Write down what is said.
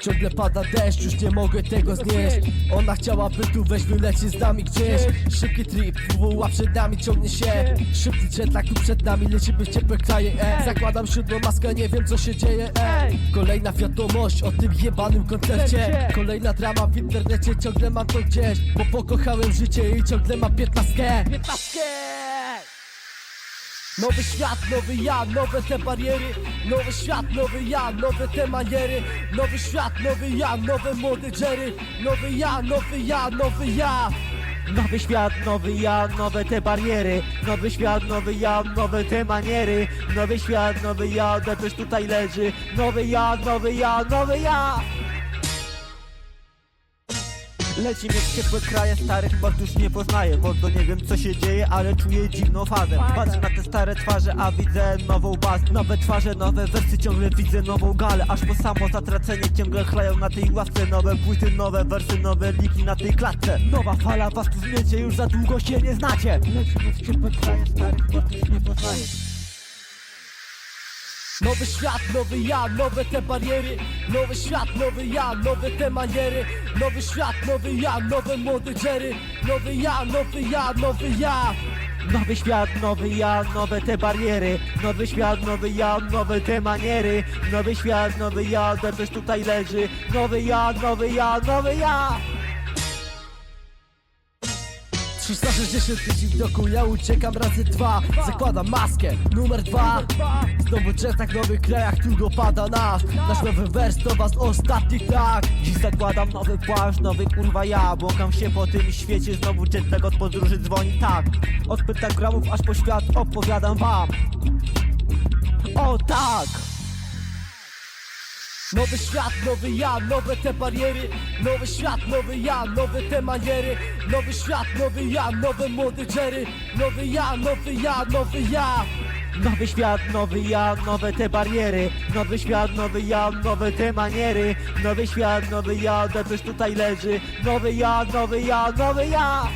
Ciągle pada deszcz, już nie mogę tego znieść. Ona chciałaby tu wejść, wylecieć z nami gdzieś. Szybki trip, WWA przed nami ciągnie się. Szybki jet, tu przed nami lecimy w ciepłe kraje e. Zakładam siódmą maskę, nie wiem co się dzieje e. Kolejna wiadomość o tym jebanym koncercie. Kolejna drama w internecie, ciągle mam to gdzieś. Bo pokochałem życie i ciągle mam piętnastkę Nowy świat, nowy ja, nowe te bariery. Nowy świat, nowy ja, nowe te maniery Nowy świat, nowy ja, nowe młody Jerry. Nowy ja, nowy ja, nowy ja. Nowy świat, nowy ja, nowe te bariery. Nowy świat, nowy ja, nowe te maniery. Nowy świat, nowy ja, też tutaj leży. Nowy ja, nowy ja, nowy ja Lecimy w ciepłe kraje, starych mord już nie poznaję Mordo nie wiem co się dzieje, ale czuję dziwną fazę. Patrzę na te stare twarze, a widzę nową bazę. Nowe twarze, nowe wersy, ciągle widzę nową galę. Aż po samo zatracenie ciągle chlają na tej ławce. Nowe płyty, nowe wersy, nowe liki na tej klatce. Nowa fala, was tu zmiecie, już za długo się nie znacie. Lecimy w ciepłe kraje, starych mord już nie poznaję Nowy świat, nowy ja, nowe te bariery. Nowy świat, nowy ja, nowe te maniery. Nowy świat, nowy ja, nowe młody Jerry. Nowy ja, nowy ja, nowy ja. Nowy świat, nowy ja, nowe te bariery. Nowy świat, nowy ja, nowe te maniery. Nowy świat, nowy ja, też tutaj leży. Nowy ja, nowy ja, nowy ja 360 tysięcy w doku, ja uciekam razy dwa. Zakładam maskę, numer dwa. Znowu jetach w nowych krajach, tu dopada nas. Nasz nowy wers to was ostatnich tak. Dziś zakładam nowy płaszcz, nowy kurwa ja. Błąkam się po tym świecie, znowu jetlag od podróży dzwoni tak. Od pentagramów aż po świat opowiadam wam. O tak! Nowy świat, nowy ja, nowe te bariery. Nowy świat, nowy ja, nowe te maniery. Nowy świat, nowy ja, nowe młody Jerry. Nowy ja, nowy ja, nowy ja. Nowy świat, nowy ja, nowe te bariery. Nowy świat, nowy ja, nowe te maniery. Nowy świat, nowy ja, też tutaj leży. Nowy ja, nowy ja, nowy ja